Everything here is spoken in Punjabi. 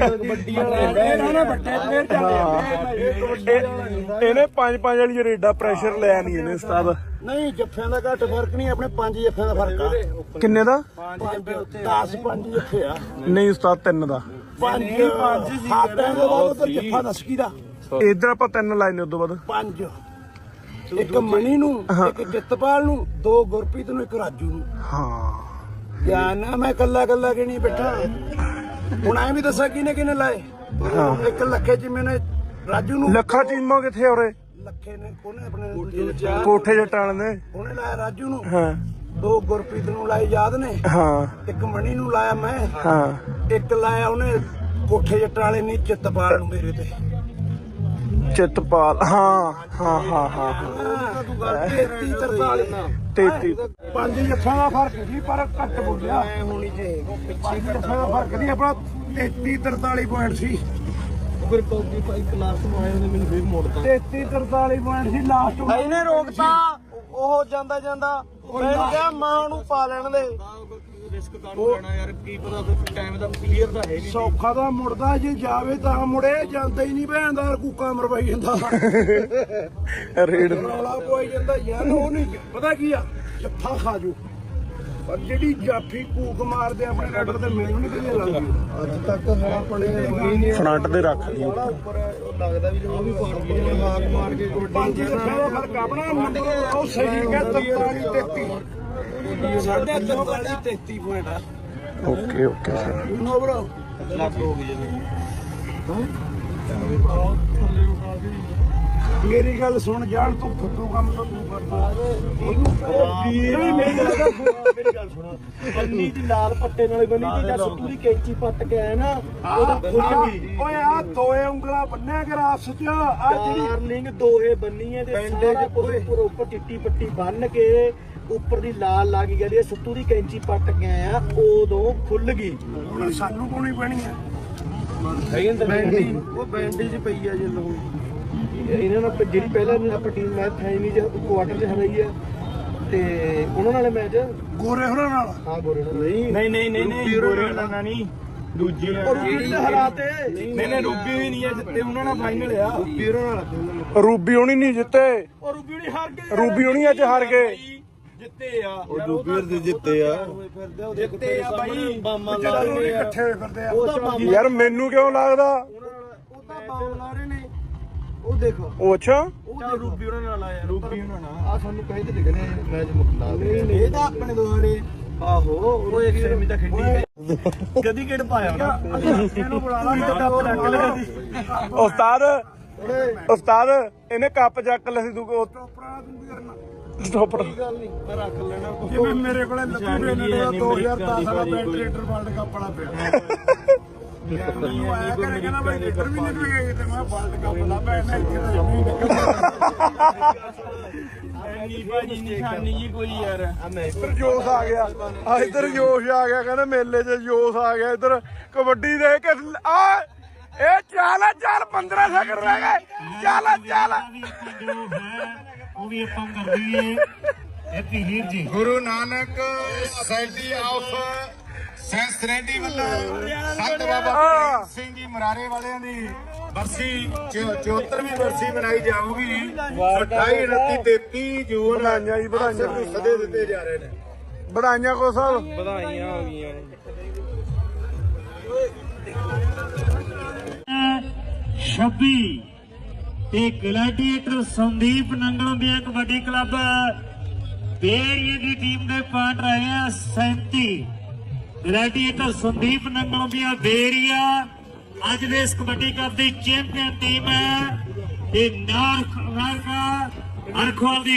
ਕਬੱਡੀ ਵਾਲਾ। ਨਾ ਵੱਡੇ ਪਲੇਅਰ ਜਾਂਦੇ ਇਹਨੇ ਪੰਜ ਪੰਜ ਵਾਲੀ ਰੇਡਾ ਪ੍ਰੈਸ਼ਰ ਲਿਆ ਨਹੀਂ ਇਹਨੇ ਉਸਤਾਦ। ਨਹੀਂ ਜੱਫਿਆਂ ਦਾ ਘੱਟ ਫ਼ਰਕ ਨਹੀਂ ਆਪਣੇ ਪੰਜ ਜੱਫਿਆਂ ਦਾ ਫ਼ਰਕ ਆ। ਕਿੰਨੇ ਦਾ? 10 ਪੰਜ ਜੱਫੇ ਆ। ਨਹੀਂ ਉਸਤਾਦ ਤਿੰਨ ਦਾ। ਪੰਜ ਪੰਜ ਹਾਟਾਂ ਦੇ ਬਾਅਦ ਤਾਂ ਜੱਫਾ ਦੱਸ ਕੀ ਦਾ। ਇਧਰ ਆਪਾਂ ਤਿੰਨ ਲਾਏ ਨੇ ਉਦੋਂ ਬਾਅਦ। ਪੰਜ। ਇੱਕ ਮਣੀ ਨੂੰ ਇੱਕ ਜਿੱਤਪਾਲ ਨੂੰ ਦੋ ਗੁਰਪ੍ਰੀਤ ਨੂੰ ਇੱਕ ਰਾਜੂ ਨੂੰ। ਹਾਂ। ਧਿਆਨ ਨਾਲ ਮੈਂ ਕੱਲਾ ਕੱਲਾ ਕਿ ਨਹੀਂ ਬੈਠਾ? ਹੁਣ ਐ ਵੀ ਦੱਸਾਂ ਕਿਨੇ ਕਿਨੇ ਲਾਏ? ਇੱਕ ਲੱਖੇ ਚ ਮੈਨੇ ਰਾਜੂ ਨੂੰ। ਲੱਖਾ ਚੀਮਾ ਕਿੱਥੇ ਆ ਉਰੇ? ਲੱਖੇ ਨੇ ਕੋਨੇ ਆਪਣੇ ਕੋਠੇ ਜਟਾਣ ਦੇ ਉਹਨੇ ਲਾਇਆ ਰਾਜੂ ਨੂੰ। ਹਾਂ। ਦੋ ਗੁਰਪ੍ਰੀਤ ਨੂੰ ਲਾਏ ਯਾਦ ਨੇ? ਹਾਂ। ਇੱਕ ਮਣੀ ਨੂੰ ਲਾਇਆ ਮੈਂ। ਹਾਂ। ਇੱਕ ਲਾਇਆ ਉਹਨੇ ਕੋਠੇ ਜੱਟਾਂ ਵਾਲੇ ਨੇ ਚਿੱਤਪਾਲ ਨੂੰ ਮੇਰੇ ਤੇ। ਚਿੱਤਪਾਲ ਹਾਂ ਹਾਂ ਹਾਂ ਹਾਂ 33 43 33 ਪੰਜ ਲੱਖਾਂ ਦਾ ਫ਼ਰਕ ਸੀ ਪਰ ਘੱਟ ਬੋਲਿਆ। ਹੋਣੀ ਜੇ ਪੰਜ ਲੱਖਾਂ ਦਾ ਫ਼ਰਕ ਨਹੀਂ ਆਪਣਾ 33 43 ਪੁਆਇੰਟ ਸੀ। ਫਿਰ ਕੌਕੀ ਭਾਈ ਕਲਾਸ ਨੂੰ ਆਏ ਉਹਨੇ ਮੈਨੂੰ ਫੇਰ ਮੋੜਤਾ 33 43 ਪੁਆਇੰਟ ਸੀ ਲਾਸਟ ਇਹਨੇ ਰੋਕਤਾ ਉਹ ਜਾਂਦਾ ਜਾਂਦਾ ਮੈਂ ਕਿਹਾ ਮਾਂ ਨੂੰ ਪਾ ਲੈਣ ਦੇ। ਰਿਸਕ ਕਾਹਨੂੰ ਲੈਣਾ ਯਾਰ? ਕੀ ਪਤਾ ਫਿਰ ਟਾਈਮ ਦਾ ਕਲੀਅਰ ਤਾਂ ਹੈ ਨਹੀਂ ਸੌਖਾ ਦਾ ਮੁੜਦਾ ਜੇ ਜਾਵੇ ਤਾਂ ਮੁੜੇ ਜਾਂਦਾ ਹੀ ਨਹੀਂ ਭੈਣਦਾਰ ਕੂਕਾ ਮਰਵਾਈ ਜਾਂਦਾ। ਰੇਡ। ਰੌਲਾ ਪੋਈ ਜਾਂਦਾ ਯਾਰ ਉਹ ਨਹੀਂ ਪਤਾ ਕੀ ਆ? ਜੱਫਾ ਖਾ ਜੂ ਪਰ ਜਿਹੜੀ ਜਾਫੀ ਕੂਕ ਮਾਰਦੇ ਆਪਣੇ ਰੈਡਰ ਤੇ ਮੈਨੂੰ ਨਹੀਂ ਕਿਹਦੇ ਲੱਗਦੀ ਅੱਜ ਤੱਕ ਆਪਣੇ ਹੋਈ ਨਹੀਂ। ਫਰੰਟ ਤੇ ਰੱਖ ਲਈ। ਉੱਪਰ ਉਹ ਲੱਗਦਾ ਵੀ ਉਹ ਵੀ ਪਾੜ ਗਈ ਜਿਵੇਂ ਹਾਕ ਮਾਰ ਕੇ ਪੰਜ ਲੱਖਾਂ ਦਾ ਫ਼ਰਕ ਆਪਣਾ। ਨੰਬਰ ਉਹ ਸਹੀ ਹੈ 43 33 ਸਾਢੇ 43 33 ਪੁਆਇੰਟ ਆ okay okay sir no bro ਲੱਗ ਹੋ ਗਈ ਜਿਵੇਂ ਮੇਰੀ ਗੱਲ ਸੁਣ ਜਾਣ ਤੂੰ ਫੁੱਟੂ ਕੰਮ ਤਾਂ ਤੂੰ ਕਰਦਾ। ਨਹੀਂ ਮੇਰੀ ਗੱਲ ਸੁਣ। ਮੇਰੀ ਗੱਲ ਸੁਣਾ। ਬੰਨੀ ਦੀ ਲਾਲ ਪੱਟੇ ਨਾਲ ਬੰਨੀ ਦੀ ਜਾਂ ਸੁੱਤੂ ਦੀ ਕੈਂਚੀ ਪੱਟ ਕੇ ਆਇਆ ਨਾ ਉਹਦਾ ਖੁੱਲ ਓਏ ਆ ਦੋਏ ਉਂਗਲਾਂ ਬੰਨਿਆ ਕਰ ਆਪਸ ਚ। ਆ ਜਿਹੜੀ ਡਾਰਲਿੰਗ ਦੋਹੇ ਬੰਨੀ ਹੈ ਤੇ ਸਾਰਾ। ਉੱਪਰ ਉੱਪਰ ਚਿੱਟੀ ਪੱਟੀ ਬੰਨ ਕੇ ਉੱਪਰ ਦੀ ਲਾਲ ਲੱਗ ਗਈ ਇਹ ਸੁੱਤੂ ਦੀ ਕੈਂਚੀ ਪੱਟ ਕੇ ਆਇਆ ਉਦੋਂ ਖੁੱਲ ਗਈ। ਹੁਣ ਸਾਨੂੰ ਪਾਉਣੀ ਪੈਣੀ ਆ। ਬੈਂਡੀ। ਉਹ ਬੈਂਡੀ ਚ ਪਈ ਆ ਜੇ ਲੋ ਇਹਨਾਂ ਨਾਲ ਜਿਹੜੀ ਪਹਿਲਾਂ ਆਪਣੀ ਟੀਮ ਮੈਚ ਹੈ ਨਹੀਂ ਜੇ ਕੁਆਟਰ ਚ ਹਰਾਈ ਆ ਤੇ ਉਹਨਾਂ ਨਾਲ ਮੈਚ ਗੋਰੇ ਹੋਰਾਂ ਨਾਲ? ਹਾਂ ਗੋਰੇ ਨਾਲ। ਨਹੀਂ ਨਹੀਂ ਨਹੀਂ ਨਹੀਂ ਨਹੀਂ ਗੋਰੇ ਨਾਲ ਨਹੀਂ ਦੂਜੀ ਰੂਬੀ ਨੇ ਹਰਾਤੇ ਨਹੀਂ ਨਹੀਂ ਰੂਬੀ ਵੀ ਨਹੀਂ ਹੈ ਜਿੱਤੇ ਉਹਨਾਂ ਨਾਲ ਫਾਈਨਲ ਆ। ਰੂਬੀ ਉਹਨਾਂ ਨਾਲ। ਰੂਬੀ ਹੋਣੀ ਨਹੀਂ ਜਿੱਤੇ। ਉਹ ਰੂਬੀ ਨਹੀਂ ਹਾਰ ਗਏ। ਰੂਬੀ ਹੋਣੀ ਅੱਜ ਹਾਰ ਗਏ। ਜਿੱਤੇ ਆ। ਉਹ ਰੂਬੀ ਦੇ ਜਿੱਤੇ ਆ। ਜਿੱਤੇ ਆ ਬਾਈ। ਬਾਮਾ ਲਾ ਜਿਹੜਾ ਰਹੇ ਆ। ਇਕੱਠੇ ਹੋਏ ਫਿਰਦੇ ਆ। ਉਹ ਤਾਂ ਬਾਮਾ ਯਾਰ ਮੈਨੂੰ ਕਿਉਂ ਲੱਗਦਾ? ਉਹ ਤਾਂ ਬਾਮ ਉਹ ਦੇਖੋ। ਉਹ ਅੱਛਾ? ਉਹ ਤੇ ਰੂਬੀ ਉਹਨਾਂ ਨਾਲ ਆਇਆ ਰੂਬੀ ਉਹਨਾਂ ਨਾਲ ਆ। ਸਾਨੂੰ ਕਹੇ ਤੇ ਦਿਖਨੇ ਮੈਚ ਮੁਕਲਾ ਦੇ ਇਹ ਤਾਂ ਆਪਣੇ ਦੁਆਰੇ ਆਹੋ ਉਹ ਇੱਕ ਸੈਮੀ ਤਾਂ ਖੇਡੀ ਕਦੀ ਕਿਹੜ ਪਾਇਆ ਉਹਨਾਂ ਇਹਨੂੰ ਬੁਲਾ ਲਾ ਕੱਪ ਰੱਖ ਲਿਆ। ਉਸਤਾਦ ਉਸਤਾਦ ਇਹਨੇ ਕੱਪ ਚੱਕ ਲਿਆ ਸੀ ਤੂੰ ਟੋਪਰਾ ਤੂੰ ਵੀ ਕਰਨਾ। ਸਟੋਪਰ ਗੱਲ ਨਹੀਂ ਮੈਂ ਰੱਖ ਲੈਣਾ। ਜਿਵੇਂ ਮੇਰੇ ਕੋਲੇ ਲੱਭੀ ਨੇ 2010 ਵਾਲਾ ਬੈਟਰੇਟਰ ਵਰਲਡ ਕੱਪ ਵਾਲਾ ਪਿਆ। ਮੈਨੂੰ ਆਇਆ ਕਰੇ ਕਹਿੰਦਾ ਬਈ ਲੀਟਰ ਵੀ ਨਿਕਲ ਗਏ ਤੇ ਮੈਂ ਵਰਲਡ ਕੱਪ ਲਾ ਬੈਠਣਾ ਇੱਥੇ ਤਾਂ ਜਮੀ ਐਨੀ ਭਾਜੀ ਨਿਸ਼ਾਨੀ ਜੀ ਕੋਈ ਯਾਰ ਇੱਧਰ ਜੋਸ਼ ਆ ਗਿਆ। ਆ ਇੱਧਰ ਜੋਸ਼ ਆ ਗਿਆ, ਕਹਿੰਦੇ ਮੇਲੇ 'ਚ ਜੋਸ਼ ਆ ਗਿਆ ਇੱਧਰ। ਕਬੱਡੀ ਦੇ ਕੇ ਆ! ਇਹ ਚੱਲ ਚੱਲ 15 ਸੈਕਿੰਡ ਰਹਿ ਗਏ। ਚੱਲ ਚੱਲ। ਉਹ ਵੀ ਆਪਾਂ ਕਰ ਦਈਏ ਹੈਪੀ ਵੀਰ ਜੀ। ਗੁਰੂ ਨਾਨਕ ਸੋਸਾਇਟੀ ਆਫ ਸੈਂਸਰੈਂਟੀ ਵੱਲੋਂ ਸੰਤ ਬਾਬਾ ਸਿੰਘ ਜੀ ਮਰਾਰੇ ਵਾਲਿਆਂ ਦੀ ਬਰਸੀ 74ਵੀਂ ਬਰਸੀ ਮਨਾਈ ਜਾਊਗੀ। 28 29 33 ਜੂਨ ਵਧਾਈਆਂ ਜੀ, ਨੂੰ ਸਦੇ ਦਿੱਤੇ ਜਾ ਰਹੇ ਨੇ। ਵਧਾਈਆਂ ਕੋ ਸਾਹਿਬ ਵਧਾਈਆਂ ਹੋ ਗਈਆਂ। 26 ਤੇ ਗਲੈਡੀਏਟਰ ਸੰਦੀਪ ਨੰਗਲੋਂ ਦੇ ਕਬੱਡੀ ਕਲੱਬ ਬੇਰੀਏ ਦੀ ਟੀਮ ਦੇ ਪਾਰਟ ਰਹੇ ਆ 37 ਗਲੈਡੀਏਟਰ ਸੰਦੀਪ ਨੰਗਲੋਂ ਦੀਆਂ ਬੇਰੀਆ। ਅੱਜ ਦੇ ਇਸ ਕਬੱਡੀ ਕੱਪ ਦੀ ਚੈਂਪੀਅਨ ਟੀਮ ਹੈ। ਇਹ ਨਾਰਕ ਨਾਰਕਾ ਅਰਖਵਾਲ ਦੀ